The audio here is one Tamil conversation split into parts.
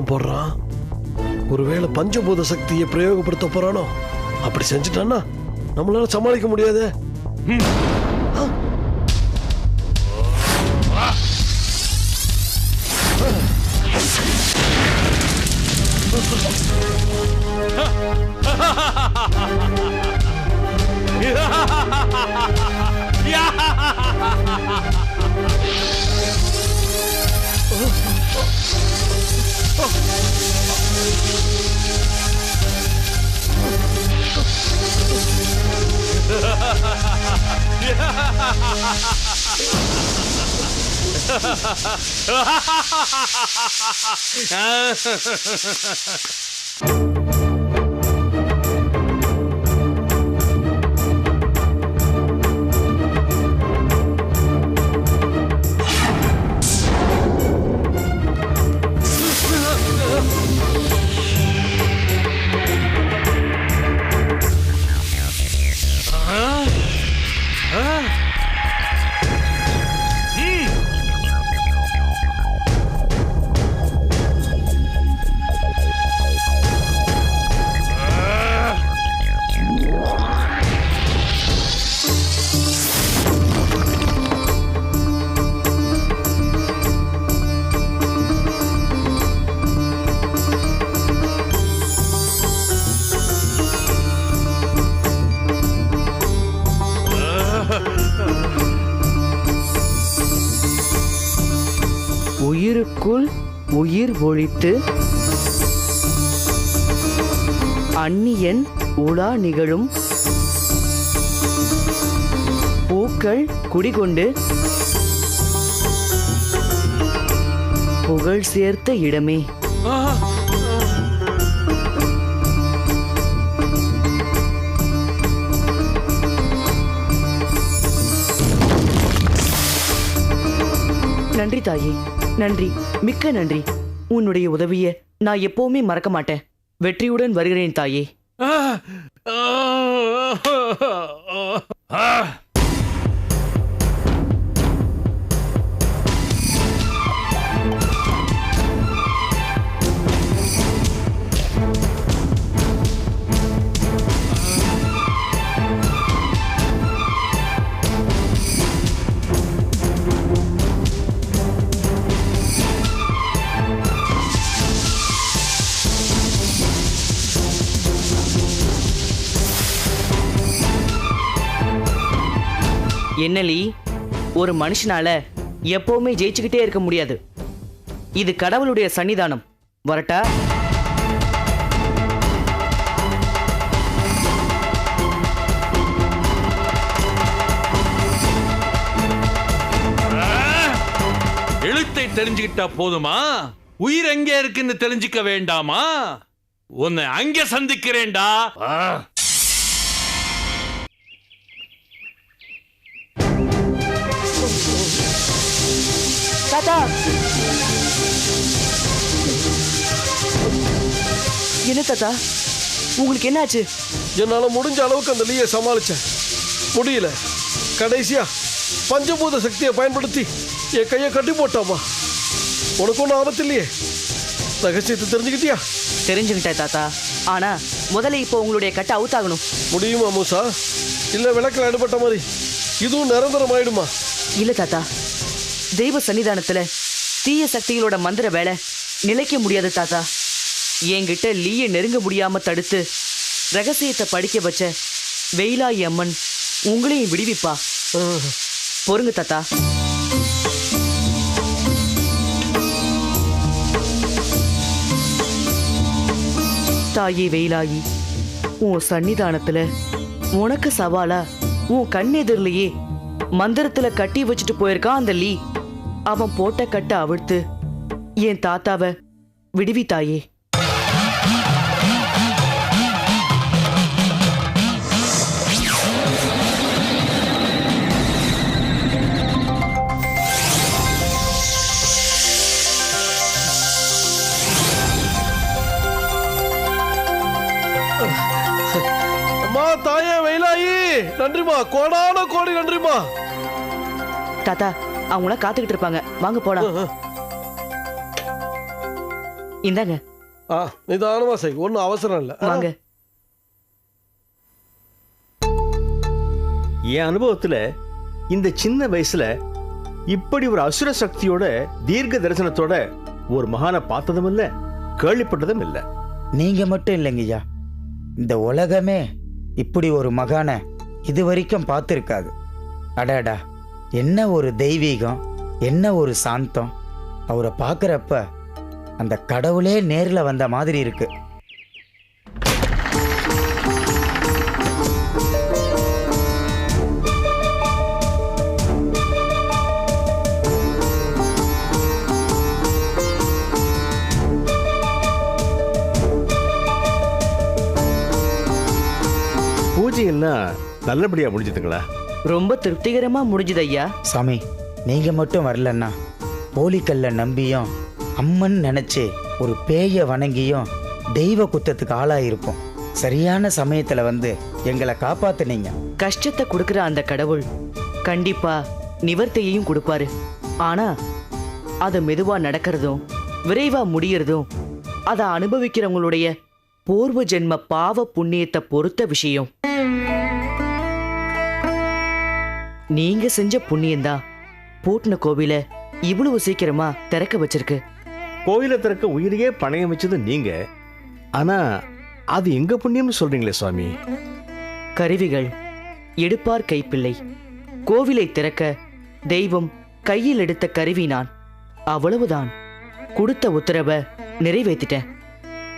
மந்திரம் போடுறான் ஒருவேளை பஞ்சபூத சக்தியை பிரயோகப்படுத்த போறானோ? அப்படி செஞ்சுட்டான்னா நம்மளால சமாளிக்க முடியாது. Ha ha ha ha! 아. உயிருக்குள் உயிர் ஒழித்து அந்நியன் உலா நிகழும். பூக்கள் குடிகொண்டு புகழ் சேர்த்த இடமே. நன்றி தாயே. நன்றி. மிக்க நன்றி. உன்னுடைய உதவிய நான் எப்பவுமே மறக்க மாட்டேன். வெற்றியுடன் வருகிறேன் தாயே. என்னலி ஒரு மனுஷனால எப்பவுமே ஜெயிச்சுக்கிட்டே இருக்க முடியாது. இது கடவுளுடைய சன்னிதானம். வரட்டா? எழுத்தை தெரிஞ்சுக்கிட்டா போதுமா? உயிர் எங்கே இருக்குன்னு தெரிஞ்சுக்க வேண்டாமா? உன்னை அங்கே சந்திக்கிறேன்டா. ஆ. தாத்தா என்ன தாத்தா? உங்களுக்கு என்னாச்சு? என்னால முடிஞ்ச அளவுக்கு அந்த லீயை சமாளிச்சேன். முடியல. கடைசியா பஞ்சபூத சக்தியை பயன்படுத்தி என் கையை கட்டி போட்டாமா? உனக்கு ஒன்றும் ஆபத்து இல்லையே. ரகசியத்தை தெரிஞ்சுக்கிட்டியா? தெரிஞ்சுக்கிட்டேன் தாத்தா. ஆனா முதல்ல இப்போ உங்களுடைய கட்டை அவுத்தாகணும். முடியுமா மூசா? இல்ல விளக்கில் அடிபட்ட மாதிரி. இதுவும் நிரந்தரம் ஆயிடுமா? இல்ல தாத்தா. தெய்வ சன்னிதானத்துல தீய சக்திகளோட மந்திர வேலை நிலைக்க முடியாது தாத்தா. என்கிட்ட லீய நெருங்க முடியாம தடுத்து ரகசியத்தை படிக்க வச்ச வெயிலாயி அம்மன் உங்களையும் விடுவிப்பா. பொறுங்க தாத்தா. தாயே வெயிலாயி உன் சன்னிதானத்துல உனக்கு சவாலா உன் கண்ணெதிரிலேயே மந்திரத்துல கட்டி வச்சுட்டு போயிருக்கான் அந்த லீ. அவன் போட்ட கட்ட அவிழ்த்து என் தாத்தாவ விடுவி தாயே. அம்மா தாயே வெயிலாயி. நன்றிமா கோடான கோடி நன்றிமா தாத்தா அவங்கள காத்துக்கிட்டு இருப்பாங்க. வாங்க போலாம். இந்தாங்க. ஆ நிதானமா செய். ஒன்றும் அவசரம் இல்லை. வாங்க. என் அனுபவத்துல இந்த சின்ன வயசுல இப்படி ஒரு அசுர சக்தியோட தீர்க்க தரிசனத்தோட ஒரு மகானை பார்த்ததும் இல்ல கேள்விப்பட்டதும் இல்ல. நீங்க மட்டும் இல்லைங்கய்யா இந்த உலகமே இப்படி ஒரு மகானை இது வரைக்கும் பார்த்துருக்காது. அடாடா. என்ன ஒரு தெய்வீகம் என்ன ஒரு சாந்தம்? அவரை பார்க்குறப்ப அந்த கடவுளே நேரில் வந்த மாதிரி இருக்கு. பூஜை எல்லாம் நல்லபடியா முடிஞ்சதுங்களா? ரொம்ப திருப்திகரமா முடிஞ்சுது ஐயா. சாமி நீங்க மட்டும் வரலன்னா போலிக்கல்ல நம்பியும் அம்மன் நினைச்சு ஒரு பேய வணங்கியும் தெய்வ குத்தத்துக்கு ஆளாயிருப்போம். சரியான சமயத்துல வந்து எங்களை காப்பாத்துனீங்க. கஷ்டத்தை கொடுக்கிற அந்த கடவுள் கண்டிப்பா நிவர்த்தியையும் கொடுப்பாரு. ஆனா அது மெதுவா நடக்கிறதும் விரைவா முடியறதும் அதை அனுபவிக்கிறவங்களுடைய பூர்வ ஜென்ம பாவ புண்ணியத்தை பொறுத்த விஷயம். நீங்க செஞ்ச புண்ணியம்தான். பூட்டின கோவில இவ்வளவு சீக்கிரமா திறக்க வச்சிருக்கு. கோயிலை திறக்க உயிரையே பணயம் வச்சது நீங்க. ஆனா அது எங்க புண்ணியம்னு சொல்றீங்களே சுவாமி? கருவிகள் எடுப்பார் கைப்பிள்ளை. கோவிலை திறக்க தெய்வம் கையில் எடுத்த கருவி நான். அவ்வளவுதான். கொடுத்த உத்தரவை நிறைவேத்திட்டேன்.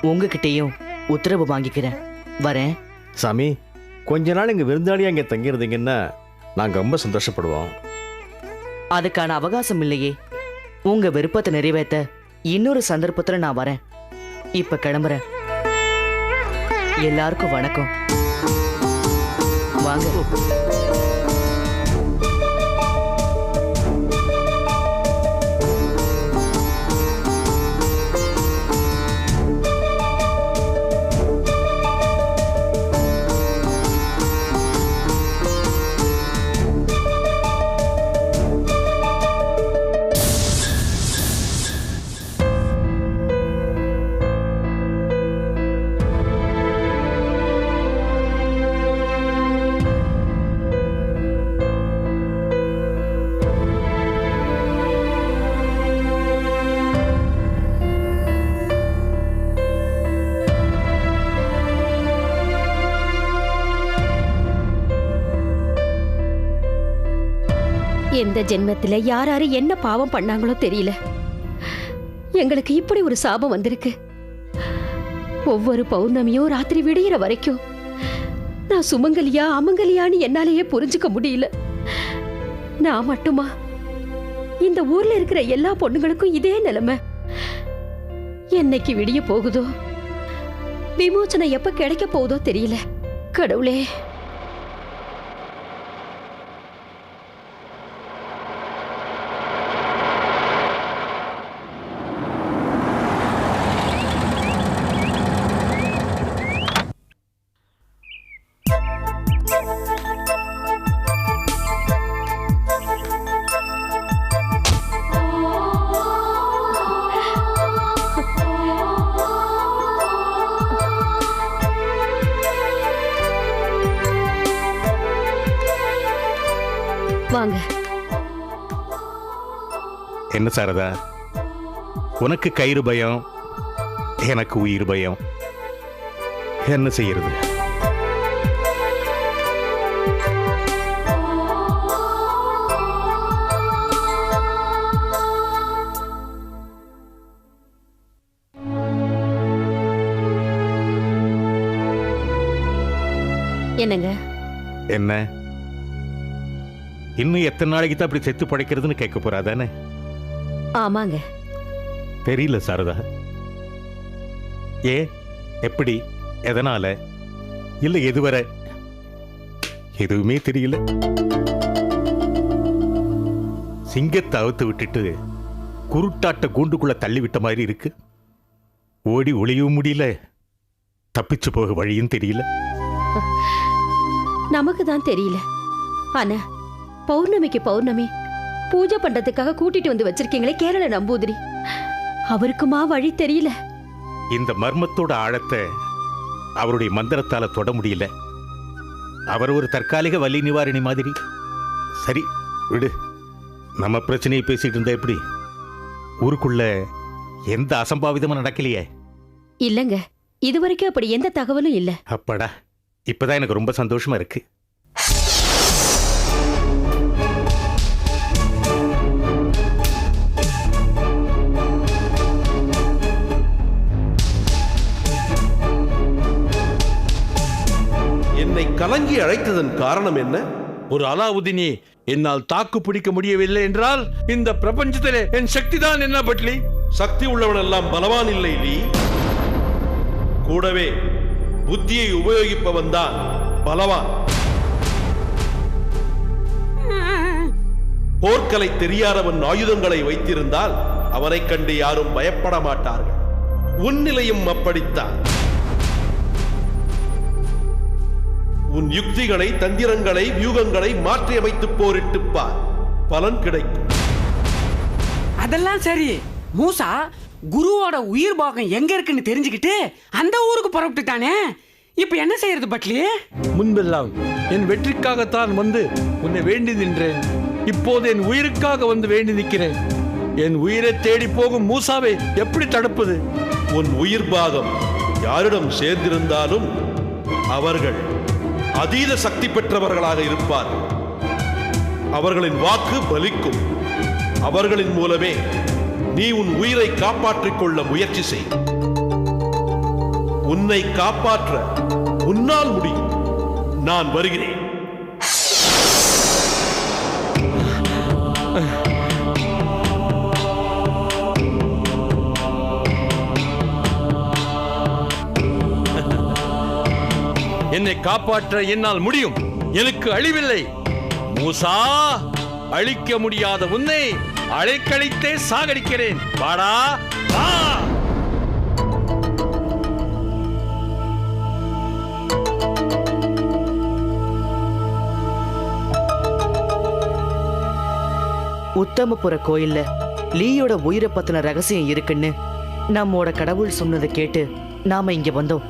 உங்ககிட்டயும் உத்தரவு வாங்கிக்கிறேன். வரேன். சாமி கொஞ்ச நாள் இங்க விருந்தாளியா இங்க தங்கியிருந்தீங்கன்னா நாங்க ரொம்ப சந்தோஷப்படுவோம். அதுக்கான அவகாசம் இல்லையே. உங்க விருப்பத்தை நிறைவேத்த இன்னொரு சந்தர்ப்பத்துல நான் வரேன். இப்ப கிளம்புறேன். எல்லாருக்கும் வணக்கம். வாங்க. எந்த ஜென்மத்தில் யார் யாரு என்ன பாவம் பண்ணாங்களோ தெரியல. எங்களுக்கு இப்படி ஒரு சாபம் வந்திருக்கு. ஒவ்வொரு பௌர்ணமியும் ராத்திரி விடியிற வரைக்கும் நான் சுமங்கலியா அமங்கலியான்னு என்னாலேயே புரிஞ்சுக்க முடியல. நான் மட்டுமா? இந்த ஊர்ல இருக்கிற எல்லா பொண்ணுங்களுக்கும் இதே நிலைமை. என்னைக்கு விடிய போகுதோ? விமோச்சனை எப்ப கிடைக்க போகுதோ தெரியல. கடவுளே. வாங்க. என்ன சாரதா? உனக்கு கயிறு பயம் எனக்கு உயிர் பயம். என்ன செய்யறது? என்னங்க? என்ன? இன்னும் எத்தனை நாளைக்கு தான் அப்படி செத்து படைக்கிறதுன்னு கேட்க போறாதானே? ஆமாங்க. தெரியல சாரதா. ஏ எப்படி எதனால? இல்ல எதுவரை? எதுவுமே தெரியல. சிங்கத்தை அவுத்து விட்டுட்டு குருட்டாட்ட கூண்டுக்குள்ள தள்ளி விட்ட மாதிரி இருக்கு. ஓடி ஒளியவும் முடியல. தப்பிச்சு போக வழியும் தெரியல. நமக்கு தான் தெரியல. ஆனா பௌர்ணமிக்கு பௌர்ணமி. பூஜை பண்றதுக்காக கூட்டிட்டு வந்து வச்சிருக்கீங்களே கேரள நம்பூதிரி. அவருக்குமா வழி தெரியல. இந்த மர்மத்தோட ஆழத்தை அவருடைய மந்திரத்தால தொட முடியல. அவர் ஒரு தற்காலிக வலி நிவாரணி மாதிரி. சரி விடு. நம்ம பிரச்சனையை பேசிட்டு இருந்தா எப்படி? ஊருக்குள்ள எந்த அசம்பாவிதமும் நடக்கலையே. இல்லங்க இதுவரைக்கும் அப்படி எந்த தகவலும் இல்ல. அப்பாடா இப்பதான் எனக்கு ரொம்ப சந்தோஷமா இருக்கு. கலங்கி அழைத்ததன் காரணம் என்ன? ஒரு அலாவுதீனே என்னால் தாக்கு பிடிக்க முடியவில்லை என்றால் இந்த பிரபஞ்சத்திலே என் சக்தி தான் என்ன பட்லி? சக்தி உள்ளவனெல்லாம் பலவான் இல்லை நீ கூடவே புத்தியை உபயோகிப்பவன் தான் பலவான். போர்க்கலை தெரியாதவன் ஆயுதங்களை வைத்திருந்தால் அவனைக் கண்டு யாரும் பயப்பட மாட்டார்கள். உன் நிலையும் அப்படித்தான். உன் யுக்திகளை தந்திரங்களை வியூகங்களை மாற்றி அமைத்து போரிட்டுப் பார் பலன் கிடைக்கும். அதெல்லாம் சரி. மூசா குருவோட உயிர் பாகம் எங்க இருக்குன்னு தெரிஞ்சுக்கிட்டு அந்த ஊருக்கு புறப்பட்டுட்டானே இப்ப என்ன செய்யறது பட்லி? முன்பெல்லாம் என் வெற்றிக்காகத்தான் வந்து உன்னை வேண்டி நின்றேன். இப்போது என் உயிருக்காக வந்து வேண்டி நிற்கிறேன். என் உயிரை தேடி போகும் மூசாவை எப்படி தடுப்பது? உன் உயிர் பாகம் யாரிடம் சேர்ந்திருந்தாலும் அவர்கள் அதீத சக்தி பெற்றவர்களாக இருப்பார். அவர்களின் வாக்கு பலிக்கும். அவர்களின் மூலமே நீ உன் உயிரை காப்பாற்றிக் கொள்ள முயற்சி செய். உன்னை காப்பாற்ற உன்னால் முடியும். நான் வருகிறேன். காப்பாற்ற என்னால் முடியும். எனக்கு அழிவில்லை. மூசா அழிக்க முடியாத உன்னை அழைக்கழித்தே சாகடிக்கிறேன். வாடா வா. உத்தமபுர கோயில்ல லீயோட உயிரை பத்தின ரகசியம் இருக்குன்னு நம்மோட கடவுள் சொன்னதை கேட்டு நாம இங்க வந்தோம்.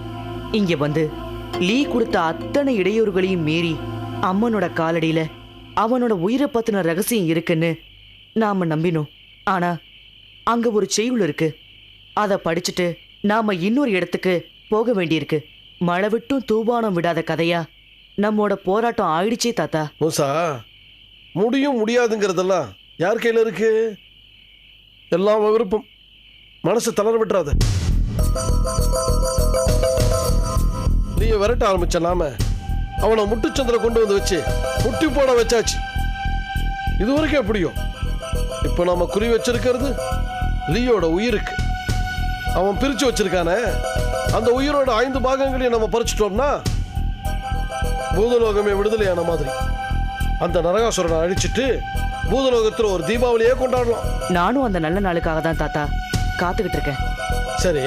இங்க வந்து லீ கொடுத்த அத்தனை இடையூறுகளையும் மீறி அம்மனோட காலடியில அவனோட உயிரை பத்தின ரகசியம் இருக்குன்னு நாம நம்பினோம். ஆனா அங்க ஒரு செய்யுள் இருக்கு. அதை படிச்சுட்டு நாம இன்னொரு இடத்துக்கு போக வேண்டியிருக்கு. மழை விட்டும் தூபானம் விடாத கதையா? நம்மோட போராட்டம் ஆயிடுச்சே தாத்தா. மூசா முடியும் முடியாதுங்கிறதெல்லாம் யார் கையில் இருக்கு? எல்லாம் விருப்பம். மனசு தளர விட்டுறாத. நீங்க விரட்ட ஆரம்பிச்ச நாம அவனை முட்டுச்சந்திர கொண்டு வந்து வச்சு முட்டி போட வச்சாச்சு. இது வரைக்கும் எப்படியோ இப்போ நாம குறி வச்சிருக்கிறது லீயோட உயிருக்கு. அவன் பிரிச்சு வச்சிருக்கானே. அந்த உயிரோட ஐந்து பாகங்களையும் நம்ம பறிச்சிட்டோம்னா பூதலோகமே விடுதலையான மாதிரி. அந்த நரகாசுரனை அழிச்சிட்டு பூதலோகத்துல ஒரு தீபாவளியே கொண்டாடலாம். நானும் அந்த நல்ல நாளுக்காக தான் தாத்தா காத்துக்கிட்டு இருக்கேன். சரி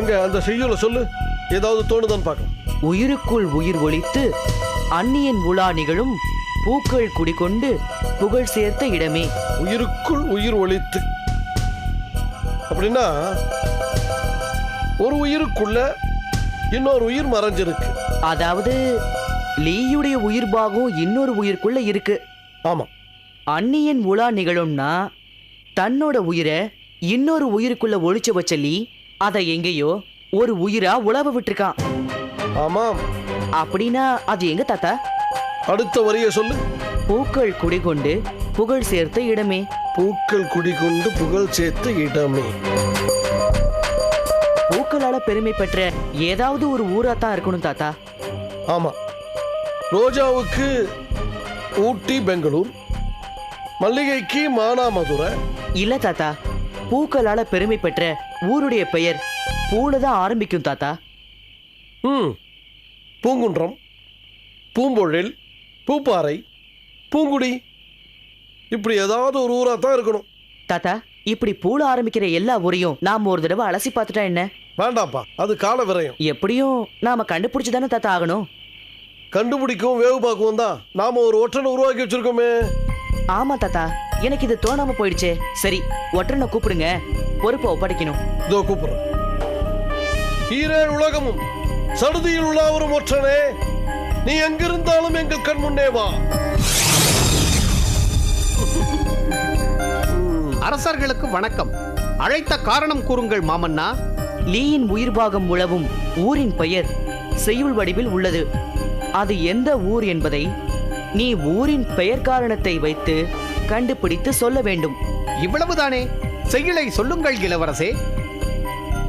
எங்க அந்த செய்யுளை சொல்லு. ஏதாவது தோணுதான்னு பார்க்கலாம். உயிருக்குள் உயிர் ஒலித்து அந்நியன் உலா நிகழும் பூக்கள் குடிகொண்டு புகழ் சேர்த்த இடமே. உயிருக்குள் உயிர் ஒழித்து. அப்படின்னா ஒரு உயிருக்குள்ள இன்னொரு உயிர் மறைஞ்சிருக்கு. அதாவது லீயுடைய உயிர் பாகம் இன்னொரு உயிருக்குள்ள இருக்கு. ஆமா. அந்நியன் உலா நிகழும்னா தன்னோட உயிரை இன்னொரு உயிருக்குள்ள ஒளிச்சு வச்ச லீ அதை எங்கேயோ ஒரு உயிரா உழவ விட்டுருக்கான். ஆமாம். அப்படின்னா அது எங்க தாத்தா? அடுத்த வரியை சொல்லு. பூக்கள் குடிகொண்டு புகழ் சேர்த்த இடமே. பூக்கள் குடிகொண்டு புகழ் சேர்த்து இடமே. பூக்களால பெருமை பெற்ற ஏதாவது ஒரு ஊரா தான் இருக்கணும் தாத்தா. ஆமா. ரோஜாவுக்கு ஊட்டி பெங்களூர். மல்லிகைக்கு மானாமதுரை. இல்ல தாத்தா. பூக்களால பெருமை பெற்ற ஊருடைய பெயர் பூல தான் ஆரம்பிக்கும் தாத்தா. ம். பூங்குன்றம் பூம்பொழில் பூப்பாறை பூங்குடி. இப்படி ஏதாவது ஒரு ஊரா தான் இருக்கணும். தாத்தா இப்படி பூல ஆரம்பிக்கிற எல்லா ஊரையும் நாம ஒரு தடவை அலசி பார்த்துட்டா என்ன? வேண்டாம்ப்பா அது கால விரயம். எப்படியும் நாம கண்டுபிடிச்சு தானே தாத்தா ஆகணும். கண்டுபிடிக்கவும் வேவு பார்க்கவும் தான் நாம ஒரு ஒற்றனை உருவாக்கி வச்சிருக்கோமே. ஆமா தாத்தா எனக்கு இது தோணாம போயிடுச்சே. சரி ஒற்றனை கூப்பிடுங்க. பொறுப்பை ஒப்படைக்கணும். இதோ கூப்பிடுறேன். ஈரேழு உலகமும் சடுதியில் ஒரு ஒற்றனே நீ எங்கிருந்தாலும் எங்கள் கண் முன்னே வா. அரசர்களுக்கு வணக்கம். அழைத்த காரணம் கூறுங்கள் மாமன்னா. லீயின் உயிர்பாகம் உழவும் ஊரின் பெயர் செய்யுள் வடிவில் உள்ளது. அது எந்த ஊர் என்பதை நீ ஊரின் பெயர் காரணத்தை வைத்து கண்டுபிடித்து சொல்ல வேண்டும். இவ்வளவுதானே? செய்யுளை சொல்லுங்கள் இளவரசே.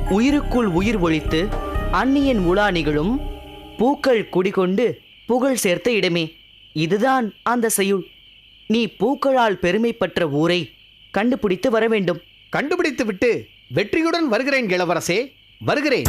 உயிருக்குள் உயிர் ஒழித்து அன்னியின் உலா நிகழும் பூக்கள் குடிகொண்டு புகழ் சேர்த்த இடமே. இதுதான் அந்த செய்யுள் நீ பூக்களால் பெருமை பெற்ற ஊரை கண்டுபிடித்து வர வேண்டும் கண்டுபிடித்து விட்டு வெற்றியுடன் வருகிறேன் இளவரசே. வருகிறேன்.